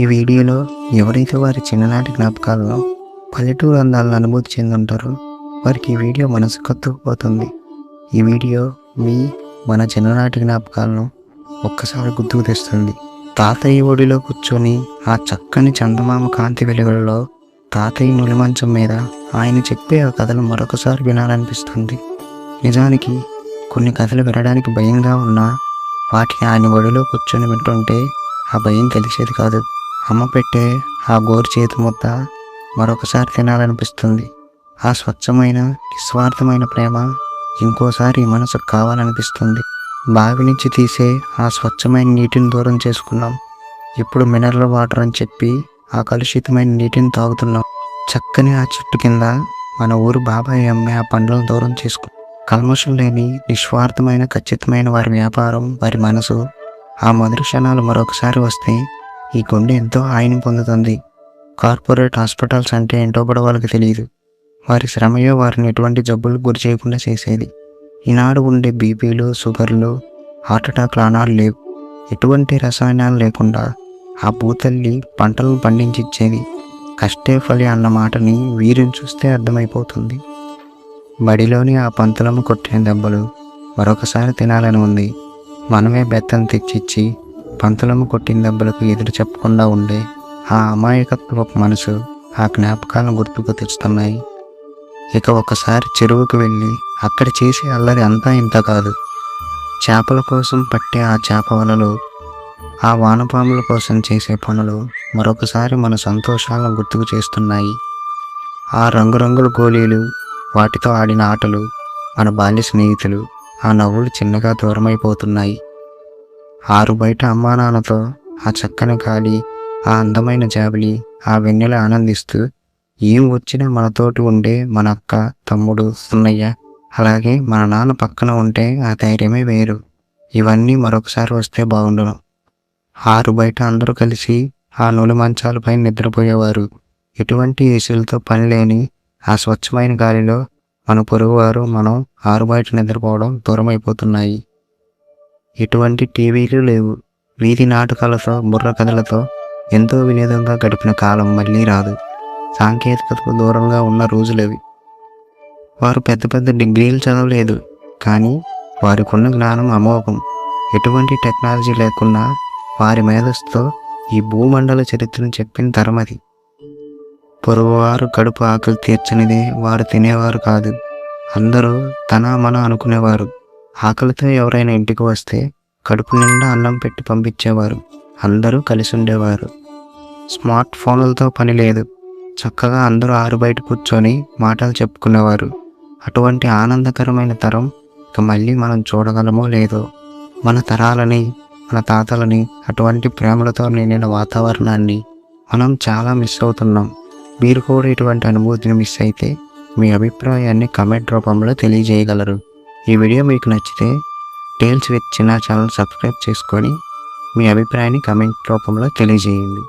ఈ వీడియోలో ఎవరైతే వారి చిన్ననాటి జ్ఞాపకాలను పల్లెటూరు అందాలను అనుభూతి చెందుంటారో వారికి ఈ వీడియో మనసు కత్తుకుపోతుంది. ఈ వీడియో మీ మన చిన్ననాటి జ్ఞాపకాలను ఒక్కసారి గుర్తుకు తెస్తుంది. తాతయ్య ఒడిలో కూర్చొని ఆ చక్కని చందమామ కాంతి వెలుగులలో తాతయ్య నులిమంచం మీద ఆయన చెప్పే ఆ కథలు మరొకసారి వినాలనిపిస్తుంది. నిజానికి కొన్ని కథలు వినడానికి భయంగా ఉన్నా వాటిని ఆయన ఒడిలో కూర్చొని వింటుంటే ఆ భయం తెలిసేది కాదు. అమ్మ పెట్టే ఆ గోరు చేతి ముద్ద మరొకసారి తినాలనిపిస్తుంది. ఆ స్వచ్ఛమైన నిస్వార్థమైన ప్రేమ ఇంకోసారి మనసుకు కావాలనిపిస్తుంది. బావి నుంచి తీసే ఆ స్వచ్ఛమైన నీటిని దూరం చేసుకున్నాం. ఇప్పుడు మినరల్ వాటర్ అని చెప్పి ఆ కలుషితమైన నీటిని తాగుతున్నాం. చక్కని ఆ చెట్టు కింద మన ఊరు బాబాయ్ అమ్మే ఆ పండ్లను దూరం చేసుకు కల్మషం లేని నిస్వార్థమైన ఖచ్చితమైన వారి వ్యాపారం వారి మనసు ఆ మధుర క్షణాలు మరొకసారి వస్తే ఈ గుండె ఎంతో హాయిని పొందుతుంది. కార్పొరేట్ హాస్పిటల్స్ అంటే ఏంటో కూడా వాళ్ళకి తెలియదు వారి శ్రమయో వారిని ఎటువంటి జబ్బులు గురి చేయకుండా చేసేది. ఈనాడు ఉండే బీపీలు షుగర్లు హార్ట్ అటాక్ ఆనాడు లేవు. ఎటువంటి రసాయనాలు లేకుండా ఆ భూతల్లి పంటలను పండించిచ్చేది. కష్టే ఫలి అన్న మాటని వీరిని చూస్తే అర్థమైపోతుంది. బడిలోని ఆ పంతులము కొట్టిన దెబ్బలు మరొకసారి తినాలని ఉంది. మనమే బెత్తం తెచ్చిచ్చి పంతులమ్మ కొట్టిన దెబ్బలకు ఎదురు చెప్పకుండా ఉండే ఆ అమాయకత్వపు మనసు ఆ జ్ఞాపకాలను గుర్తుకు తెస్తున్నాయి ఇక ఒకసారి చెరువుకు వెళ్ళి అక్కడ చేసే అల్లరి అంతా ఇంత కాదు. చేపల కోసం పట్టే ఆ చేప వలలు ఆ వానపాముల కోసం చేసే పనులు మరొకసారి మన సంతోషాలను గుర్తుకు చేస్తున్నాయి. ఆ రంగురంగుల గోళీలు వాటితో ఆడిన ఆటలు మన బాల్య స్నేహితులు ఆ నవ్వులు చిన్నగా దూరమైపోతున్నాయి. ఆరు బయట అమ్మానాన్నతో ఆ చక్కని గాలి ఆ అందమైన జాబిలి ఆ వెన్నెల ఆనందిస్తూ ఏం వచ్చినా మనతోటి ఉండే మన అక్క తమ్ముడు అన్నయ్య అలాగే మన నాన్న పక్కన ఉంటే ఆ ధైర్యమే వేరు. ఇవన్నీ మరొకసారి వస్తే బాగుండును. ఆరు బయట అందరూ కలిసి ఆ నూలు మంచాలపై నిద్రపోయేవారు. ఎటువంటి ఏసీలతో పని లేని ఆ స్వచ్ఛమైన గాలిలో మన పొరుగువారు మనం ఆరు బయట నిద్రపోవడం దూరమైపోతున్నాయి. ఎటువంటి టీవీలు లేవు. వీధి నాటకాలతో బుర్ర కథలతో ఎంతో వినోదంగా గడిపిన కాలం మళ్ళీ రాదు. సాంకేతికతకు దూరంగా ఉన్న రోజులవి. వారు పెద్ద పెద్ద డిగ్రీలు చదవలేదు. కానీ వారికున్న జ్ఞానం అమోఘం. ఎటువంటి టెక్నాలజీ లేకున్నా వారి మేధస్సుతో ఈ భూమండల చరిత్రను చెప్పిన తరమది పొరుగువారు కడుపు ఆకలి తీర్చనిదే వారు తినేవారు కాదు. అందరూ తన మన అనుకునేవారు. ఆకలితో ఎవరైనా ఇంటికి వస్తే కడుపు నిండా అన్నం పెట్టి పంపించేవారు. అందరూ కలిసి ఉండేవారు. స్మార్ట్ ఫోన్లతో పని లేదు. చక్కగా అందరూ ఆరు బయట కూర్చొని మాటలు చెప్పుకునేవారు. అటువంటి ఆనందకరమైన తరం ఇక మళ్ళీ మనం చూడగలమో లేదో మన తరాలని మన తాతలని అటువంటి ప్రేమలతో నిండిన వాతావరణాన్ని మనం చాలా మిస్ అవుతున్నాం. మీరు కూడా ఇటువంటి అనుభూతిని మిస్ అయితే మీ అభిప్రాయాన్ని కమెంట్ రూపంలో తెలియజేయగలరు. ఈ వీడియో మీకు నచ్చితే tales with Chinna channel subscribe చేసుకొని మీ అభిప్రాయాన్ని కమెంట్ రూపంలో తెలియజేయండి.